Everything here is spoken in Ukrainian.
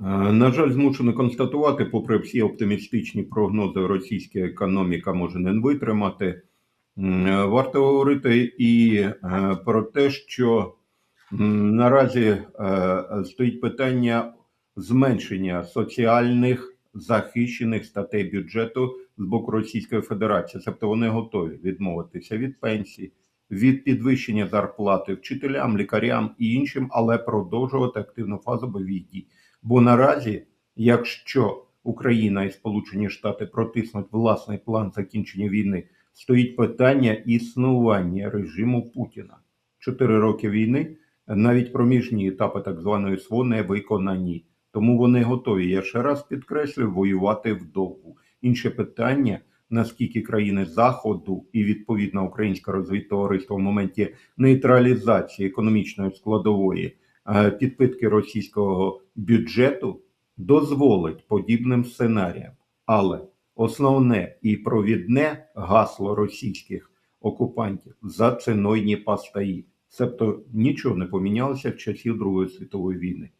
Е, На жаль, змушено констатувати, попри всі оптимістичні прогнози, російська економіка може не витримати. Е, Варто говорити і е, про те, що наразі стоїть питання зменшення соціальних захищених статей бюджету з боку Російської Федерації. Тобто вони готові відмовитися від пенсій, від підвищення зарплати вчителям, лікарям і іншим, але продовжувати активну фазу бойових дій. Бо наразі, якщо Україна і Сполучені Штати протиснуть власний план закінчення війни, стоїть питання існування режиму Путіна. Чотири роки війни, навіть проміжні етапи так званої СВО не виконані. Тому вони готові, я ще раз підкреслюю, воювати вдовгу. Інше питання, наскільки країни Заходу і відповідно українське розвідтовариство в моменті нейтралізації економічної складової підпитки російського бюджету дозволить подібним сценаріям. Але основне і провідне гасло російських окупантів за ціною пастаї. Тобто нічого не помінялося в часів Другої світової війни.